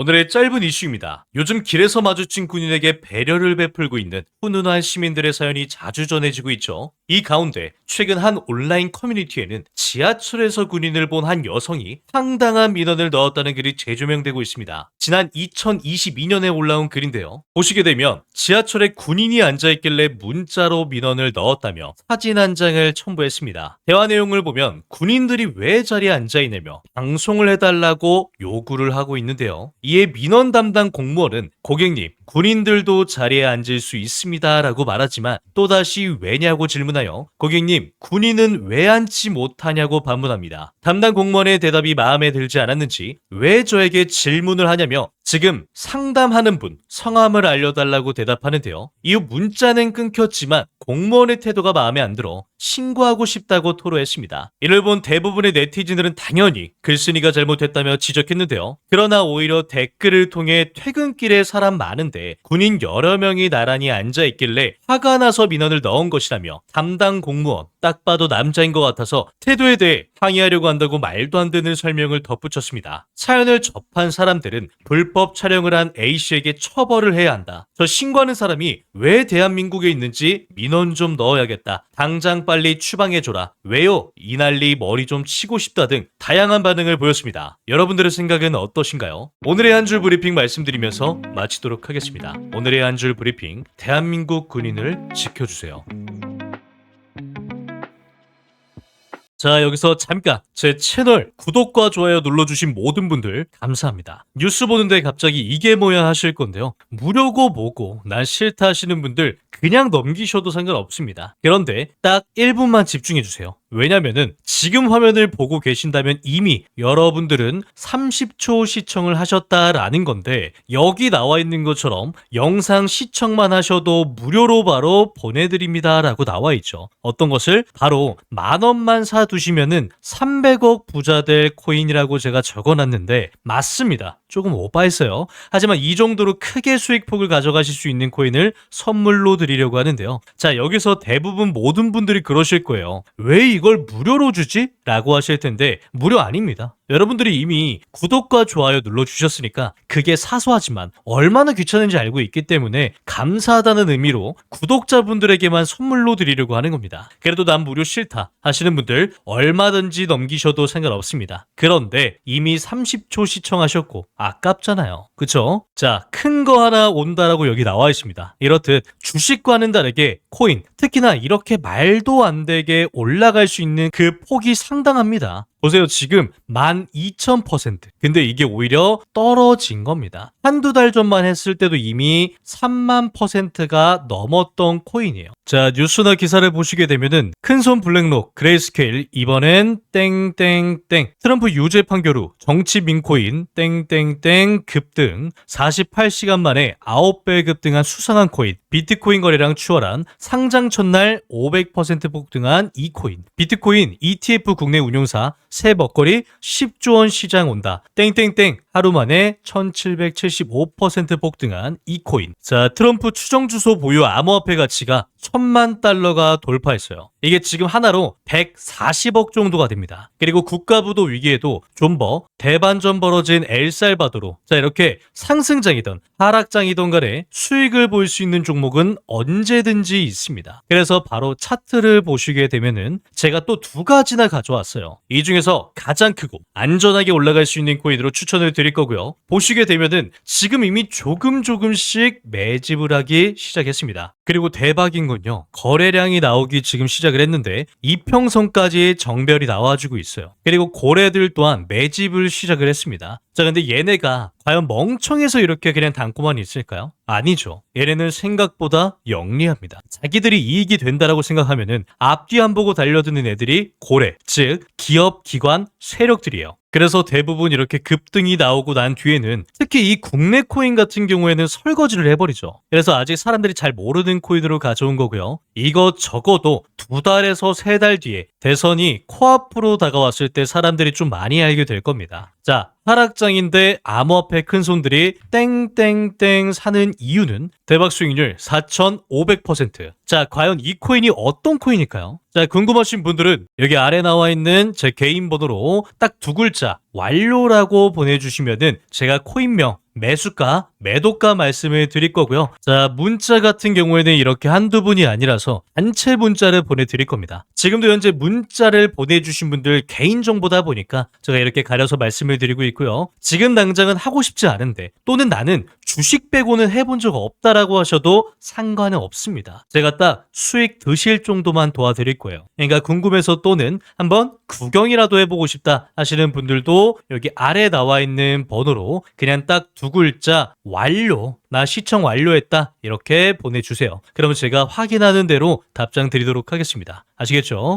오늘의 짧은 이슈입니다. 요즘 길에서 마주친 군인에게 배려를 베풀고 있는 훈훈한 시민들의 사연이 자주 전해지고 있죠. 이 가운데 최근 한 온라인 커뮤니티에는 지하철에서 군인을 본 한 여성이 황당한 민원을 넣었다는 글이 재조명되고 있습니다. 지난 2022년에 올라온 글인데요. 보시게 되면 지하철에 군인이 앉아있길래 문자로 민원을 넣었다며 사진 한 장을 첨부했습니다. 대화 내용을 보면 군인들이 왜 자리에 앉아있냐며 방송을 해달라고 요구를 하고 있는데요. 이에 민원 담당 공무원은 고객님, 군인들도 자리에 앉을 수 있습니다. 라고 말하지만 또다시 왜냐고 질문하여 고객님, 군인은 왜 앉지 못하냐고 반문합니다. 담당 공무원의 대답이 마음에 들지 않았는지 왜 저에게 질문을 하냐며 지금 상담하는 분 성함을 알려달라고 대답하는데요. 이후 문자는 끊겼지만 공무원의 태도가 마음에 안 들어 신고하고 싶다고 토로했습니다. 이를 본 대부분의 네티즌들은 당연히 글쓴이가 잘못했다며 지적했는데요. 그러나 오히려 댓글을 통해 퇴근길에 사람 많은데 군인 여러 명이 나란히 앉아 있길래 화가 나서 민원을 넣은 것이라며 담당 공무원 딱 봐도 남자인 것 같아서 태도에 대해 항의하려고 한다고 말도 안 되는 설명을 덧붙였습니다. 사연을 접한 사람들은 불법 촬영을 한 A씨에게 처벌을 해야 한다. 저 신고하는 사람이 왜 대한민국에 있는지 민원 좀 넣어야겠다. 당장 빨리 추방해줘라. 왜요? 이 난리 머리 좀 치고 싶다 등 다양한 반응을 보였습니다. 여러분들의 생각은 어떠신가요? 오늘의 한 줄 브리핑 말씀드리면서 마치도록 하겠습니다. 오늘의 한 줄 브리핑 대한민국 군인을 지켜주세요. 자, 여기서 잠깐 제 채널 구독과 좋아요 눌러주신 모든 분들 감사합니다. 뉴스 보는데 갑자기 이게 뭐야 하실 건데요. 무료고 뭐고 난 싫다 하시는 분들 그냥 넘기셔도 상관없습니다. 그런데 딱 1분만 집중해주세요. 왜냐면은 지금 화면을 보고 계신다면 이미 여러분들은 30초 시청을 하셨다라는 건데 여기 나와 있는 것처럼 영상 시청만 하셔도 무료로 바로 보내드립니다라고 나와 있죠. 어떤 것을 바로 만 원만 사두시면은 300억 부자 될 코인이라고 제가 적어놨는데 맞습니다. 조금 오바했어요. 하지만 이 정도로 크게 수익폭을 가져가실 수 있는 코인을 선물로 드 리려고 하는데요. 자 여기서 대부분 모든 분들이 그러실 거예요. 왜 이걸 무료로 주지? 라고 하실 텐데 무료 아닙니다. 여러분들이 이미 구독과 좋아요 눌러주셨으니까 그게 사소하지만 얼마나 귀찮은지 알고 있기 때문에 감사하다는 의미로 구독자분들에게만 선물로 드리려고 하는 겁니다. 그래도 난 무료 싫다 하시는 분들 얼마든지 넘기셔도 상관없습니다. 그런데 이미 30초 시청하셨고 아깝잖아요. 그쵸? 자, 큰 거 하나 온다라고 여기 나와 있습니다. 이렇듯 주식 과는 다르게 코인, 특히나 이렇게 말도 안 되게 올라갈 수 있는 그 폭이 상당합니다. 보세요. 지금 12,000%. 근데 이게 오히려 떨어진 겁니다. 한두 달 전만 했을 때도 이미 3만 퍼센트가 넘었던 코인이에요. 자, 뉴스나 기사를 보시게 되면은 큰손 블랙록, 그레이스케일, 이번엔 땡땡땡, 트럼프 유죄 판결 후 정치 민코인, 땡땡땡 급등, 48시간 만에 9배 급등한 수상한 코인, 비트코인 거래량 추월한 상장 첫날 500% 폭등한 이 코인, 비트코인 ETF 국내 운용사 새 먹거리 10조 원 시장 온다. 땡땡땡 하루 만에 1775% 폭등한 이코인. 자, 트럼프 추정 주소 보유 암호화폐 가치가 천만 달러가 돌파했어요. 이게 지금 하나로 140억 정도가 됩니다. 그리고 국가부도 위기에도 존버, 대반전 벌어진 엘살바도로 자 이렇게 상승장이든 하락장이든 간에 수익을 볼 수 있는 종목은 언제든지 있습니다. 그래서 바로 차트를 보시게 되면은 제가 또 두 가지나 가져왔어요. 이 중에서 가장 크고 안전하게 올라갈 수 있는 코인으로 추천을 드릴 거고요. 보시게 되면은 지금 이미 조금 조금씩 매집을 하기 시작했습니다. 그리고 대박인 건요. 거래량이 나오기 지금 시작을 했는데 이평선까지 정별이 나와주고 있어요. 그리고 고래들 또한 매집을 시작을 했습니다. 자, 근데 얘네가 과연 멍청해서 이렇게 그냥 담고만 있을까요? 아니죠. 얘네는 생각보다 영리합니다. 자기들이 이익이 된다라고 생각하면은 앞뒤 안 보고 달려드는 애들이 고래, 즉 기업, 기관, 세력들이에요. 그래서 대부분 이렇게 급등이 나오고 난 뒤에는 특히 이 국내 코인 같은 경우에는 설거지를 해버리죠. 그래서 아직 사람들이 잘 모르는 코인으로 가져온 거고요. 이거 적어도 두 달에서 세 달 뒤에 대선이 코앞으로 다가왔을 때 사람들이 좀 많이 알게 될 겁니다. 자, 하락장인데 암호화폐 큰 손들이 땡땡땡 사는 이유는 대박 수익률 4,500%. 자, 과연 이 코인이 어떤 코인일까요? 자, 궁금하신 분들은 여기 아래 나와 있는 제 개인 번호로 딱 두 글자 완료라고 보내주시면은 제가 코인명 매수가, 매도가 말씀을 드릴 거고요. 자, 문자 같은 경우에는 이렇게 한두 분이 아니라서 단체 문자를 보내드릴 겁니다. 지금도 현재 문자를 보내주신 분들 개인정보다 보니까 제가 이렇게 가려서 말씀을 드리고 있고요. 지금 당장은 하고 싶지 않은데 또는 나는 주식 빼고는 해본 적 없다라고 하셔도 상관은 없습니다. 제가 딱 수익 드실 정도만 도와드릴 거예요. 그러니까 궁금해서 또는 한번 구경이라도 해보고 싶다 하시는 분들도 여기 아래 나와 있는 번호로 그냥 딱 두 글자 완료 나 시청 완료했다 이렇게 보내주세요. 그러면 제가 확인하는 대로 답장 드리도록 하겠습니다. 아시겠죠?